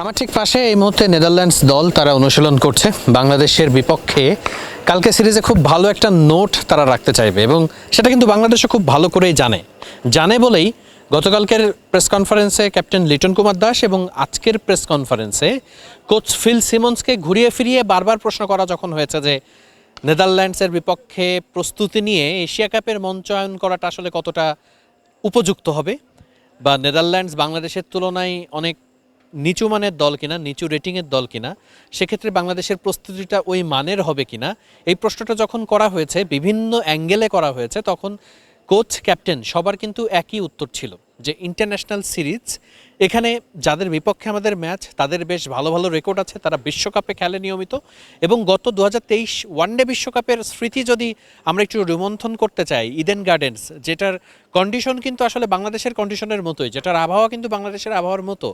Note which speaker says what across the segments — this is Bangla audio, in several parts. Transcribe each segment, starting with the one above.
Speaker 1: আমার ঠিক পাশে এই মুহূর্তে নেদারল্যান্ডস দল তারা অনুশীলন করছে। বাংলাদেশের বিপক্ষে কালকে সিরিজে খুব ভালো একটা নোট তারা রাখতে চাইবে এবং সেটা কিন্তু বাংলাদেশও খুব ভালো করেই জানে। জানে বলেই গতকালকের প্রেস কনফারেন্সে ক্যাপ্টেন লিটন কুমার দাস এবং আজকের প্রেস কনফারেন্সে কোচ ফিল সিমন্সকে ঘুরিয়ে ফিরিয়ে বারবার প্রশ্ন করা যখন হয়েছে যে নেদারল্যান্ডসের বিপক্ষে প্রস্তুতি নিয়ে এশিয়া কাপের মঞ্চায়ন করাটা আসলে কতটা উপযুক্ত হবে? বা নেদারল্যান্ডস বাংলাদেশের তুলনায় অনেক নিচু মানের দল কিনা, নিচু রেটিংয়ের দল কিনা, সেক্ষেত্রে বাংলাদেশের প্রস্তুতিটা ওই মানের হবে কিনা, এই প্রশ্নটা যখন করা হয়েছে, বিভিন্ন অ্যাঙ্গেলে করা হয়েছে, তখন কোচ ক্যাপ্টেন সবার কিন্তু একই উত্তর ছিল। যে ইন্টারন্যাশনাল সিরিজ এখানে যাদের বিপক্ষে আমাদের ম্যাচ তাদের বেশ ভালো ভালো রেকর্ড আছে তারা বিশ্বকাপে খেলে নিয়মিত। এবং গত দু হাজার তেইশ ওয়ানডে বিশ্বকাপের স্মৃতি যদি আমরা একটু রোমন্থন করতে চাই ইডেন গার্ডেন্স যেটার কন্ডিশন কিন্তু আসলে বাংলাদেশের কন্ডিশনের মতোই যেটার আবহাওয়া কিন্তু বাংলাদেশের আবহাওয়ার মতো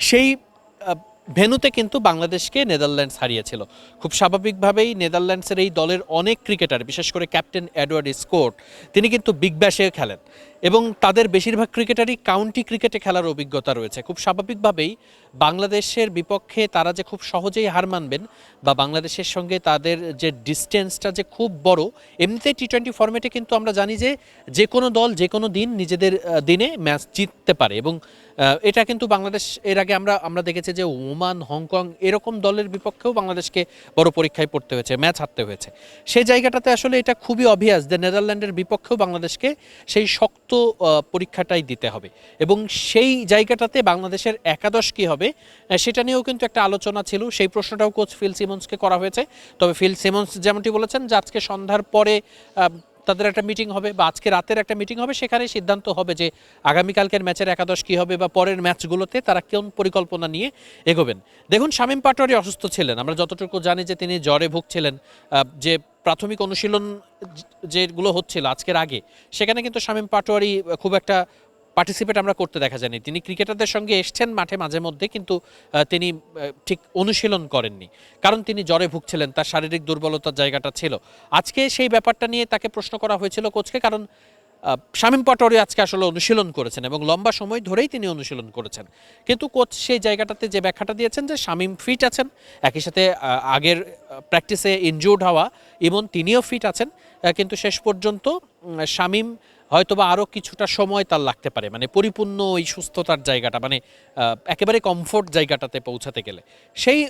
Speaker 1: সেই আহ, ভেন্যুতে কিন্তু বাংলাদেশকে নেদারল্যান্ডস হারিয়েছিল। খুব স্বাভাবিকভাবেই নেদারল্যান্ডসের এই দলের অনেক ক্রিকেটার বিশেষ করে ক্যাপ্টেন এডওয়ার্ড স্কোট তিনি কিন্তু বিগ ব্যাশে খেলেন। এবং তাদের বেশিরভাগ ক্রিকেটারই কাউন্টি ক্রিকেটে খেলার অভিজ্ঞতা রয়েছে। খুব স্বাভাবিকভাবেই বাংলাদেশের বিপক্ষে তারা যে খুব সহজেই হার মানবেন বা বাংলাদেশের সঙ্গে তাদের যে ডিস্টেন্সটা যে খুব বড়, এমনিতেই টি টোয়েন্টি ফর্মেটে কিন্তু আমরা জানি যে যে কোনো দল যে কোনো দিন নিজেদের দিনে ম্যাচ জিততে পারে এবং এটা কিন্তু বাংলাদেশ, এর আগে আমরা আমরা দেখেছি যে ওমান, হংকং এরকম দলের বিপক্ষেও বাংলাদেশকে বড় পরীক্ষায় পড়তে হয়েছে ম্যাচ হারতে হয়েছে। সেই জায়গাটাতে আসলে এটা খুবই অভিয়াস যে নেদারল্যান্ডের বিপক্ষেও বাংলাদেশকে সেই শক্ত আহ, পরীক্ষাটাই দিতে হবে। এবং সেই জায়গাটাতে বাংলাদেশের একাদশ কী হবে সেটা নিয়েও কিন্তু একটা আলোচনা ছিল। সেই প্রশ্নটাও কোচ ফিল সিমন্সকে করা হয়েছে। তবে ফিল সিমন্স যেমনটি বলেছেন যে আজকে সন্ধ্যার পরে তাদের একটা মিটিং হবে বা আজকে রাতের একটা মিটিং হবে সেখানে সিদ্ধান্ত হবে যে আগামীকালকের ম্যাচের একাদশ কী হবে বা পরের ম্যাচগুলোতে তারা কোন পরিকল্পনা নিয়ে এগোবেন। দেখুন, শামীম পাটোয়ারি অসুস্থ ছিলেন। আমরা যতটুকু জানি যে তিনি জ্বরে ভুগছিলেন যে প্রাথমিক অনুশীলন যেগুলো হচ্ছিল আজকের আগে, সেখানে কিন্তু শামীম পাটোয়ারি খুব একটা পার্টিসিপেট আমরা করতে দেখা যায়নি। তিনি ক্রিকেটারদের সঙ্গে এসছেন মাঠে, মাঝে মধ্যে, কিন্তু তিনি ঠিক অনুশীলন করেননি। কারণ তিনি জ্বরে ভুগছিলেন, তার শারীরিক দুর্বলতার জায়গাটা ছিল। আজকে সেই ব্যাপারটা নিয়ে তাকে প্রশ্ন করা হয়েছিল কোচকে, কারণ শামীম পাটোয়ারি আজকে আসলে অনুশীলন করেছেন এবং লম্বা সময় ধরেই তিনি অনুশীলন করেছেন। কিন্তু কোচ সেই জায়গাটাতে যে ব্যাখ্যাটা দিয়েছেন যে শামীম ফিট আছেন, একই সাথে আগের প্র্যাকটিসে ইনজুর্ড হওয়া এবং তিনিও ফিট আছেন কিন্তু শেষ পর্যন্ত শামীম হয়তোবা আরও কিছুটা সময় তার লাগতে পারে মানে পরিপূর্ণ ওই সুস্থতার জায়গাটা মানে একেবারে কমফোর্ট জায়গাটাতে পৌঁছাতে গেলে। সেই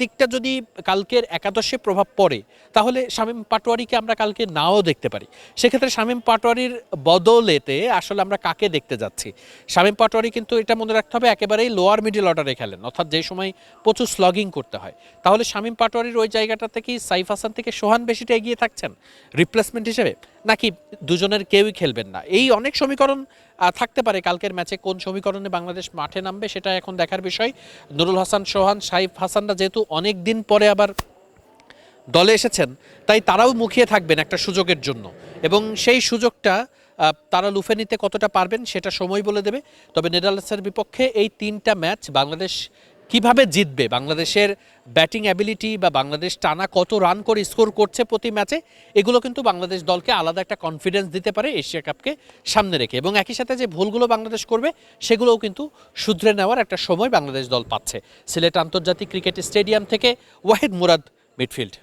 Speaker 1: দিকটা যদি কালকের একাদশে প্রভাব পড়ে, তাহলে শামীম পাটোয়ারিকে আমরা কালকে নাও দেখতে পারি। সেক্ষেত্রে শামীম পাটোয়ারির বদলেতে আসলে আমরা কাকে দেখতে যাচ্ছি? শামীম পাটোয়ারি কিন্তু এটা মনে রাখতে হবে, একেবারেই লোয়ার মিডিল অর্ডারে খেলেন, অর্থাৎ যে সময় প্রচুর স্লগিং করতে হয়। তাহলে শামীম পাটোয়ারির ওই জায়গাটাতে কি সাইফ হাসান থেকে সোহান বেশিটা এগিয়ে থাকছেন? রিপ্লেসমেন্ট হিসেবে? নাকি দুজনের কেউই খেলবেন না? এই অনেক সমীকরণ থাকতে পারে। কালকের ম্যাচে কোন সমীকরণে বাংলাদেশ মাঠে নামবে সেটা এখন দেখার বিষয়। নুরুল হাসান, সোহান, সাইফ হাসানরা যেহেতু অনেক দিন পরে আবার দলে এসেছেন, তাই তারাও মুখিয়ে থাকবেন একটা সুযোগের জন্য। এবং সেই সুযোগটা তারা লুফে নিতে কতটা পারবেন সেটা সময় বলে দেবে। তবে নেদারল্যান্ডসের বিপক্ষে এই তিনটা ম্যাচ বাংলাদেশ কীভাবে জিতবে? বাংলাদেশের ব্যাটিং অ্যাবিলিটি বা বাংলাদেশ টানা কত রান করে স্কোর করছে প্রতি ম্যাচে এগুলো কিন্তু বাংলাদেশ দলকে আলাদা একটা কনফিডেন্স দিতে পারে এশিয়া কাপকে সামনে রেখে। এবং একই সাথে যে ভুলগুলো বাংলাদেশ করবে, সেগুলোও কিন্তু শুধরে নেওয়ার একটা সময় বাংলাদেশ দল পাচ্ছে। সিলেট আন্তর্জাতিক ক্রিকেট স্টেডিয়াম থেকে ওয়াহিদ মুরাদ মিডফিল্ড